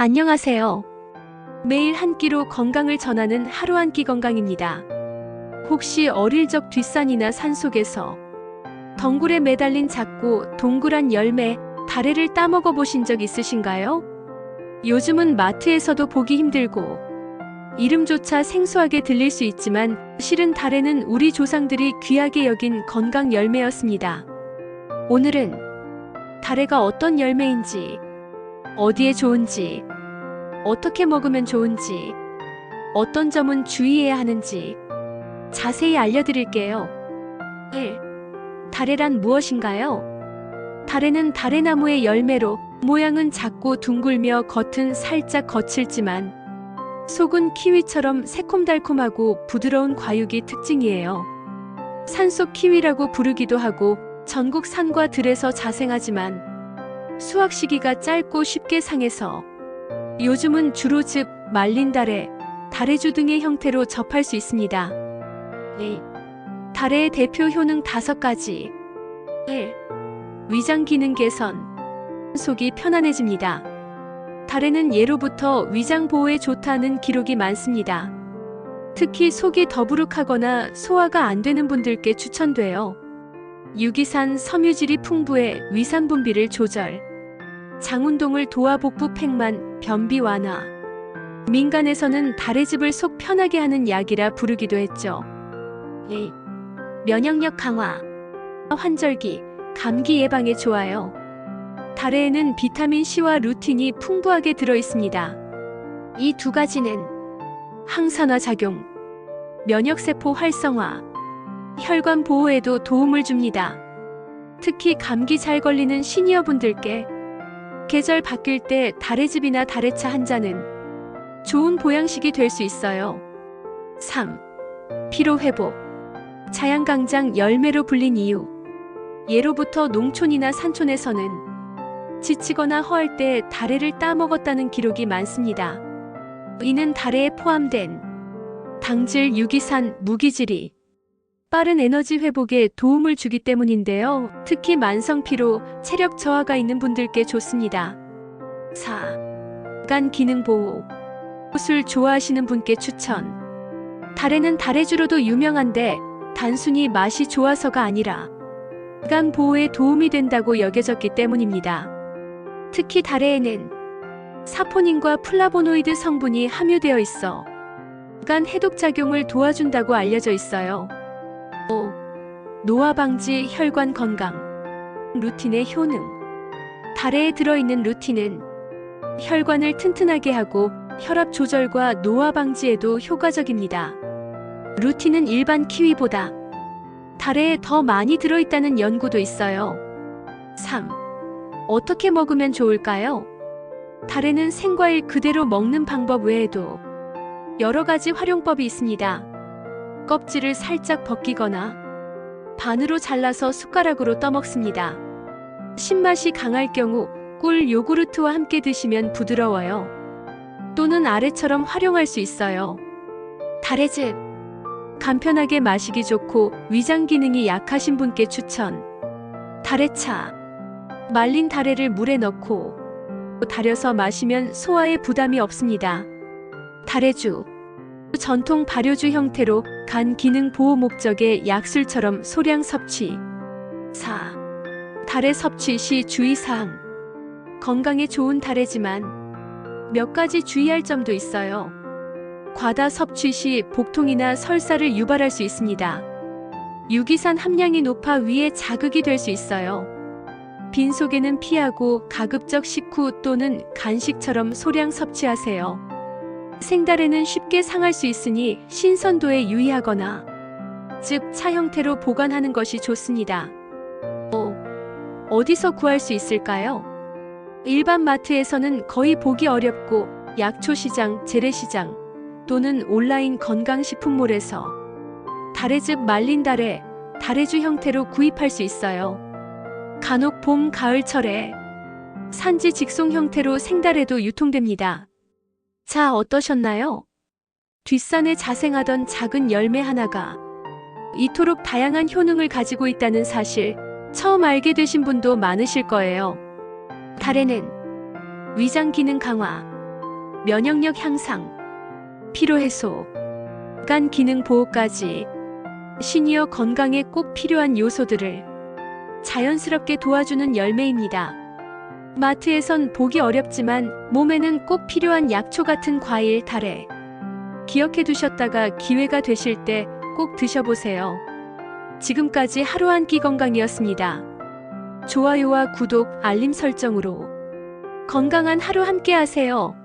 안녕하세요. 매일 한 끼로 건강을 전하는 하루 한 끼 건강입니다. 혹시 어릴 적 뒷산이나 산 속에서 덩굴에 매달린 작고 동그란 열매, 다래를 따먹어 보신 적 있으신가요? 요즘은 마트에서도 보기 힘들고 이름조차 생소하게 들릴 수 있지만 실은 다래는 우리 조상들이 귀하게 여긴 건강 열매였습니다. 오늘은 다래가 어떤 열매인지, 어디에 좋은지, 어떻게 먹으면 좋은지, 어떤 점은 주의해야 하는지 자세히 알려드릴게요. 1. 다래란 무엇인가요? 다래는 다래나무의 열매로 모양은 작고 둥글며 겉은 살짝 거칠지만 속은 키위처럼 새콤달콤하고 부드러운 과육이 특징이에요. 산속 키위라고 부르기도 하고 전국 산과 들에서 자생하지만 수확 시기가 짧고 쉽게 상해서 요즘은 주로 즙, 말린 다래, 다래주 등의 형태로 접할 수 있습니다. 2. 다래의 대표 효능 5가지 1. 위장 기능 개선 속이 편안해집니다. 다래는 예로부터 위장 보호에 좋다는 기록이 많습니다. 특히 속이 더부룩하거나 소화가 안 되는 분들께 추천돼요. 유기산 섬유질이 풍부해 위산 분비를 조절. 장운동을 도와 복부 팽만, 변비 완화. 민간에서는 다래즙을 속 편하게 하는 약이라 부르기도 했죠. 2. 면역력 강화. 환절기, 감기 예방에 좋아요. 다래에는 비타민 C와 루틴이 풍부하게 들어 있습니다. 이 두 가지는 항산화 작용, 면역세포 활성화, 혈관 보호에도 도움을 줍니다. 특히 감기 잘 걸리는 시니어분들께 계절 바뀔 때 다래즙이나 다래차 한 잔은 좋은 보양식이 될 수 있어요. 3. 피로 회복. 자양강장 열매로 불린 이유. 예로부터 농촌이나 산촌에서는 지치거나 허할 때 다래를 따먹었다는 기록이 많습니다. 이는 다래에 포함된 당질, 유기산, 무기질이 빠른 에너지 회복에 도움을 주기 때문인데요. 특히 만성 피로, 체력 저하가 있는 분들께 좋습니다. 4. 간 기능 보호. 술 좋아하시는 분께 추천. 다래는 다래주로도 유명한데 단순히 맛이 좋아서가 아니라 간 보호에 도움이 된다고 여겨졌기 때문입니다. 특히 다래에는 사포닌과 플라보노이드 성분이 함유되어 있어 간 해독 작용을 도와준다고 알려져 있어요. 5. 노화 방지 혈관 건강 루틴의 효능 다래에 들어있는 루틴은 혈관을 튼튼하게 하고 혈압 조절과 노화 방지에도 효과적입니다. 루틴은 일반 키위보다 다래에 더 많이 들어있다는 연구도 있어요. 3. 어떻게 먹으면 좋을까요? 다래는 생과일 그대로 먹는 방법 외에도 여러 가지 활용법이 있습니다. 껍질을 살짝 벗기거나 반으로 잘라서 숟가락으로 떠먹습니다. 신맛이 강할 경우 꿀 요구르트와 함께 드시면 부드러워요. 또는 아래처럼 활용할 수 있어요. 다래즙. 간편하게 마시기 좋고 위장 기능이 약하신 분께 추천. 다래차. 말린 다래를 물에 넣고 달여서 마시면 소화에 부담이 없습니다. 다래주. 전통 발효주 형태로 간 기능 보호 목적의 약술처럼 소량 섭취. 4. 다래 섭취 시 주의사항. 건강에 좋은 다래지만 몇 가지 주의할 점도 있어요. 과다 섭취 시 복통이나 설사를 유발할 수 있습니다. 유기산 함량이 높아 위에 자극이 될 수 있어요. 빈속에는 피하고 가급적 식후 또는 간식처럼 소량 섭취하세요. 생다래는 쉽게 상할 수 있으니 신선도에 유의하거나 즉 차 형태로 보관하는 것이 좋습니다. 5. 어디서 구할 수 있을까요? 일반 마트에서는 거의 보기 어렵고 약초시장, 재래시장 또는 온라인 건강식품몰에서 다래즙 말린 다래, 다래주 형태로 구입할 수 있어요. 간혹 봄, 가을철에 산지 직송 형태로 생다래도 유통됩니다. 자, 어떠셨나요? 뒷산에 자생하던 작은 열매 하나가 이토록 다양한 효능을 가지고 있다는 사실 처음 알게 되신 분도 많으실 거예요. 다래는 위장 기능 강화, 면역력 향상, 피로 해소, 간 기능 보호까지 시니어 건강에 꼭 필요한 요소들을 자연스럽게 도와주는 열매입니다. 마트에선 보기 어렵지만 몸에는 꼭 필요한 약초 같은 과일 달에 기억해 두셨다가 기회가 되실 때 꼭 드셔보세요. 지금까지 하루 한 끼 건강이었습니다. 좋아요와 구독, 알림 설정으로 건강한 하루 함께 하세요.